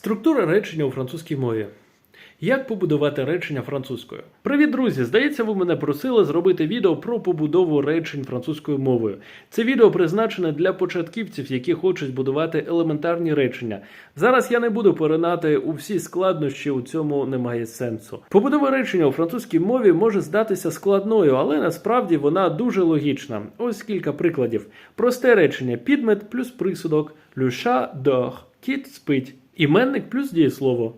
Структура речення у французькій мові. Як побудувати речення французькою? Привіт, друзі! Здається, ви мене просили зробити відео про побудову речень французькою мовою. Це відео призначене для початківців, які хочуть будувати елементарні речення. Зараз я не буду поринати у всі складнощі, у цьому немає сенсу. Побудова речення у французькій мові може здатися складною, але насправді вона дуже логічна. Ось кілька прикладів. Просте речення: підмет плюс присудок, chat dort, кіт спить, іменник плюс дієслово.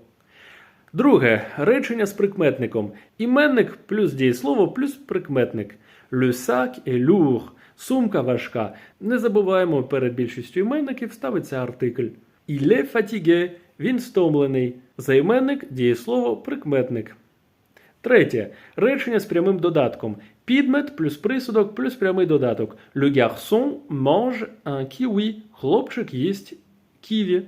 Друге речення з прикметником. Іменник плюс дієслово плюс прикметник. Le sac lourd. Сумка важка. Не забуваємо, перед більшістю іменників ставиться артикль. Est fatigué. Він стомлений. Займенник, дієслово, прикметник. Третє. Речення з прямим додатком. Підмет плюс присудок плюс прямий додаток. Le garçon mange. Хлопчик їсть ківі.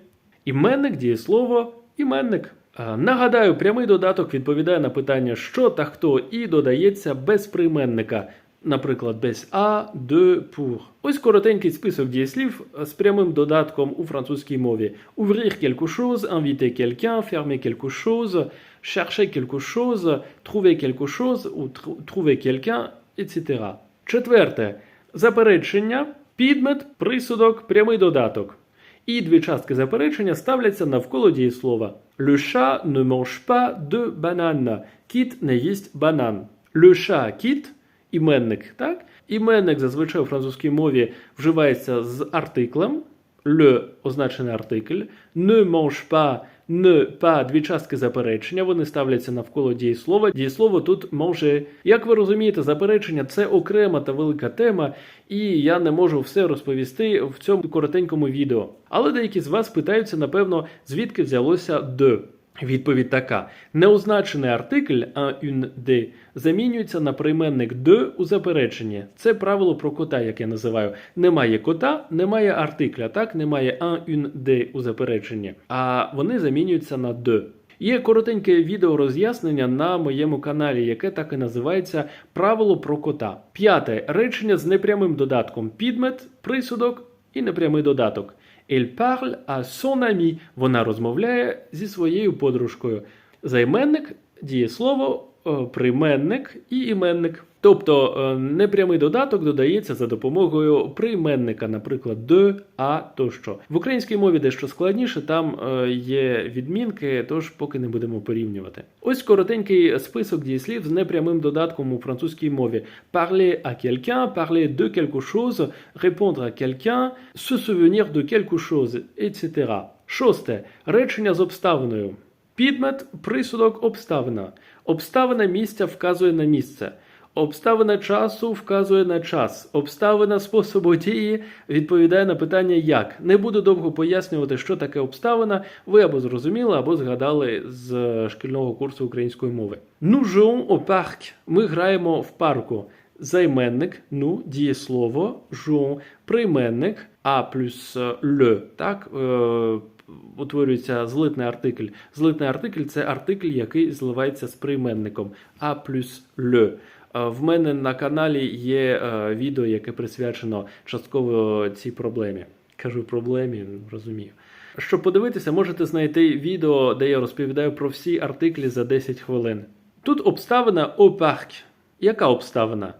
Іменник, дієслово, іменник. Е, Нагадаю, прямий додаток відповідає на питання що та хто і додається без прийменника, наприклад, без а, de, pour. Ось коротенький список дієслів з прямим додатком у французькій мові: ouvrir quelque chose, inviter quelqu'un, fermer quelque chose, chercher quelque chose, trouver quelque chose ou trouver quelqu'un, etc. Четверте. Заперечення, підмет, присудок, прямий додаток. І дві частки заперечення ставляться навколо дієслова. Le chat ne mange pas de banane. Кіт не їсть банан. Le chat – кіт, іменник, так? Іменник зазвичай у французькій мові вживається з артиклем. Le означений артикль. Ne mange pas, ne pas – дві частки заперечення. Вони ставляться навколо дієслова. Дієслово тут може. Як ви розумієте, заперечення це окрема та велика тема, і я не можу все розповісти в цьому коротенькому відео. Але деякі з вас питаються, напевно, звідки взялося de. Відповідь така: неозначений артикль un, de замінюється на прийменник de у запереченні. Це правило про кота, як я називаю. Немає кота, немає артикля, так немає un, une, de у запереченні, а вони замінюються на de. Є коротеньке відео роз'яснення на моєму каналі, яке так і називається Правило про кота. П'яте речення з непрямим додатком підмет, присудок і непрямий додаток. Elle парль а сон амі. Вона розмовляє зі своєю подружкою. Займенник, дієслово, е, прийменник і іменник. Тобто е, непрямий додаток додається за допомогою прийменника, наприклад, de, а тощо. В українській мові дещо складніше, там е, є відмінки, тож поки не будемо порівнювати. Ось коротенький список дієслів з непрямим додатком у французькій мові: parler à quelqu'un, parler de quelque chose, répondre à quelqu'un, se souvenir de quelque chose, etc. Шосте речення з обставиною. Підмет, присудок, обставина. Обставина місця вказує на місце. Обставина часу вказує на час. Обставина способу дії відповідає на питання як. Не буду довго пояснювати, що таке обставина. Ви або зрозуміли, або згадали з шкільного курсу української мови. Jouons au parc. Ми граємо в парку. Займенник, ну, дієслово, jouons, прийменник, а плюс е, le, так, е, утворюється злитний артикль. Злитний артикль це артикль, який зливається з прийменником, а плюс le. Е, В мене на каналі є е, відео, яке присвячено частково цій проблемі. Кажу проблемі, розумію. Щоб подивитися, можете знайти відео, де я розповідаю про всі артиклі за 10 хвилин. Тут обставина parc. Яка обставина?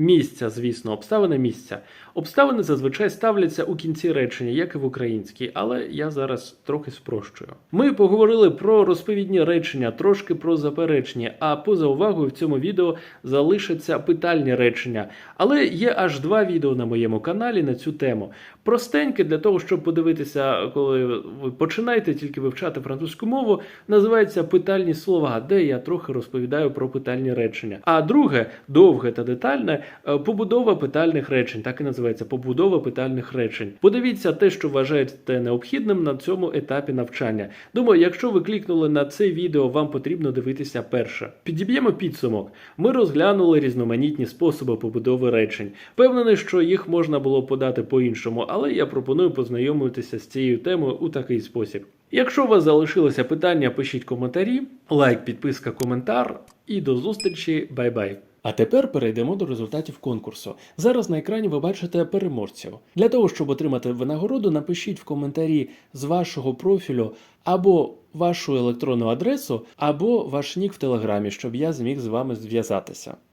Місця, звісно, обставина місця. Обставини зазвичай ставляться у кінці речення, як і в українській, але я зараз трохи спрощую. Ми поговорили про розповідні речення, трошки про заперечення, а поза увагою в цьому відео залишаться питальні речення. Але є аж два відео на моєму каналі на цю тему. Простеньке для того, щоб подивитися, коли ви починаєте тільки вивчати французьку мову, називається питальні слова, де я трохи розповідаю про питальні речення. А друге, довге та детальне, побудова питальних речень, так і називається побудова питальних речень. Подивіться те, що вважаєте необхідним на цьому етапі навчання. Думаю, якщо ви клікнули на це відео, вам потрібно дивитися перше. Підіб'ємо підсумок. Ми розглянули різноманітні способи побудови речень. Впевнений, що їх можна було подати по-іншому, але я пропоную познайомитися з цією темою у такий спосіб. Якщо у вас залишилося питання, пишіть коментарі, лайк, підписка, коментар і до зустрічі. Бай-бай. А тепер перейдемо до результатів конкурсу. Зараз на екрані ви бачите переможців. Для того, щоб отримати винагороду, напишіть в коментарі з вашого профілю або вашу електронну адресу, або ваш нік в телеграмі, щоб я зміг з вами зв'язатися.